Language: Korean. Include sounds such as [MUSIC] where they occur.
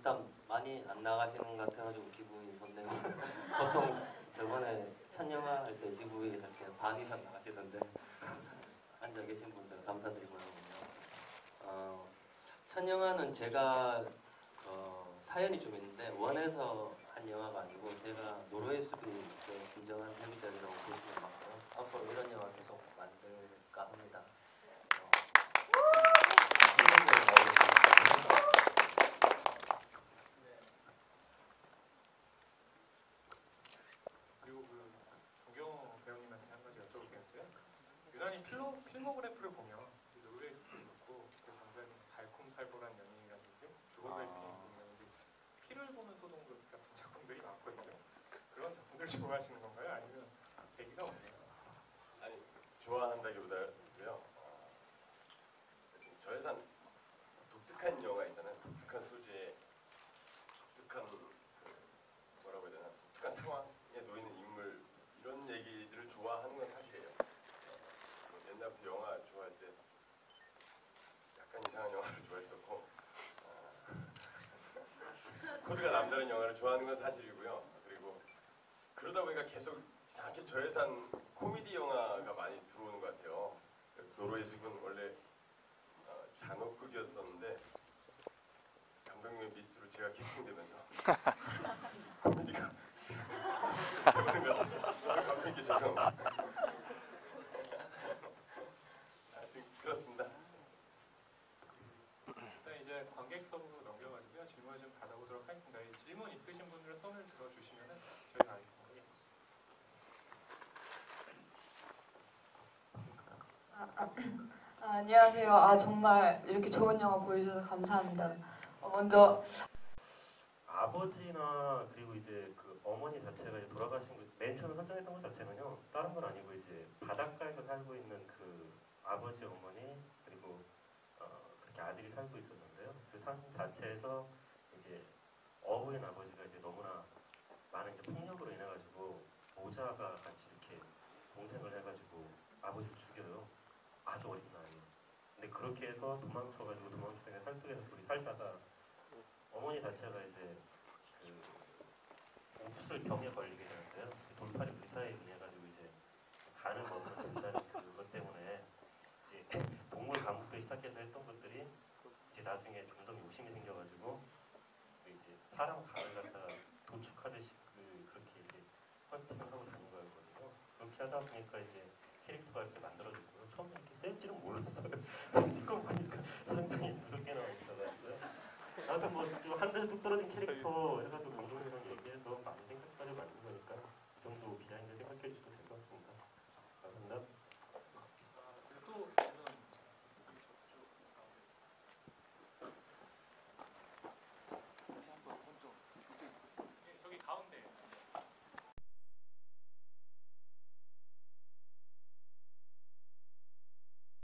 약간 많이 안 나가시는 것 같아가지고 기분이 좋네요. [LAUGHS] 보통 저번에 첫 영화 할때 GV 할때 반 이상 나가시던데 [LAUGHS] 앉아 계신 분들 감사드리고요. 어, 첫 영화는 제가 어, 사연이 좀 있는데 원에서 한 영화가 아니고 제가 노르웨이 숲이 그 진정한 데뷔작이라고 보시면 되고요. 앞으로 이런 영화 계속 만들까 합니다. 어, 진행을 가겠습니다. 그리고 그 조경 배우님한테 한 가지 여쭤볼 게 있는데요. 유난히 필로, 필모그래프를 보면 노르웨이 그렇고 그 굉장히 달콤살벌한 연인이라든지 주거벨핑 아. 보면 이제 피를 보는 소동극 같은 작품들이 많거든요. 그런 작품들 좋아하시는 건가요? 아니면 계기가 없나요? 아니 좋아한다기보다도요. 어, 하여튼 저예산 독특한 영화 있잖아요. 독특한 소재에 독특한 그 뭐라고 해야 되나 독특한 상황에 놓이는 인물 이런 얘기들을 좋아하는 건 사실이에요. 어, 옛날부터 때 약간 이상한 영화를 좋아했었고 어, [LAUGHS] 코드가 남다른 영화를 좋아하는 건 사실이고요. 그리고 그러다 보니까 계속 이상하게 저예산 코미디 영화가 많이 들어오는 것 같아요. 그 노르웨이 숲은 원래 어, 장어극이었었는데 감독님의 미스로 제가 캐스팅되면서 [LAUGHS] 코미디가 [LAUGHS] 되는 것 같아서 감독님께 죄송합니다. 하여튼 그렇습니다. 일단 이제 관객석으로 넘겨가지고요. 질문을 좀 받아보도록 하겠습니다. 이 질문 있으신 분들 손을 들어주시면 저희가 하겠습니다. 아, 안녕하세요. 아 정말 이렇게 좋은 영화 보여주셔서 감사합니다. 어, 먼저 아버지나 그리고 이제 그 어머니 자체가 이제 돌아가신 거, 맨 처음에 설정했던 것 자체는요 다른 건 아니고 이제 바닷가에서 살고 있는 그 아버지 어머니 그리고 어, 그렇게 아들이 살고 있었는 그삶 자체에서 이제 어부인 아버지가 이제 너무나 많은 이제 폭력으로 인해 가지고 모자가 같이 이렇게 동생을 해가지고 아버지를 죽여요 아주 어린 나이에 근데 그렇게 해서 도망쳐가지고 도망치다가 산속에서 둘이 살다가 어머니 자체가 이제 그 옥술 병에 걸리게 되는데요. 그 돌팔이 의사에 의해 가지고 이제 간을 먹으면 된다는 그것 [LAUGHS] 때문에 이제 동물 감옥도 시작해서 했던 것들이 이렇게 나중에 점점 욕심이 생겨가지고 이제 사람 간을 갖다 도축하듯이 그, 그렇게 이제 헌팅을 하고 다닌 거였거든요. 그렇게 하다 보니까 이제 캐릭터가 이렇게 만들어졌고요. 처음에 이렇게 셀지는 몰랐어요. [LAUGHS] 찍고 보니까 상당히 무섭게 나와 있어가지고요. 아무튼 뭐 한눈에 뚝 떨어진 캐릭터 해가지고 동동이랑 얘기해서 많이 생각까지 만든 거니까 이 정도 비.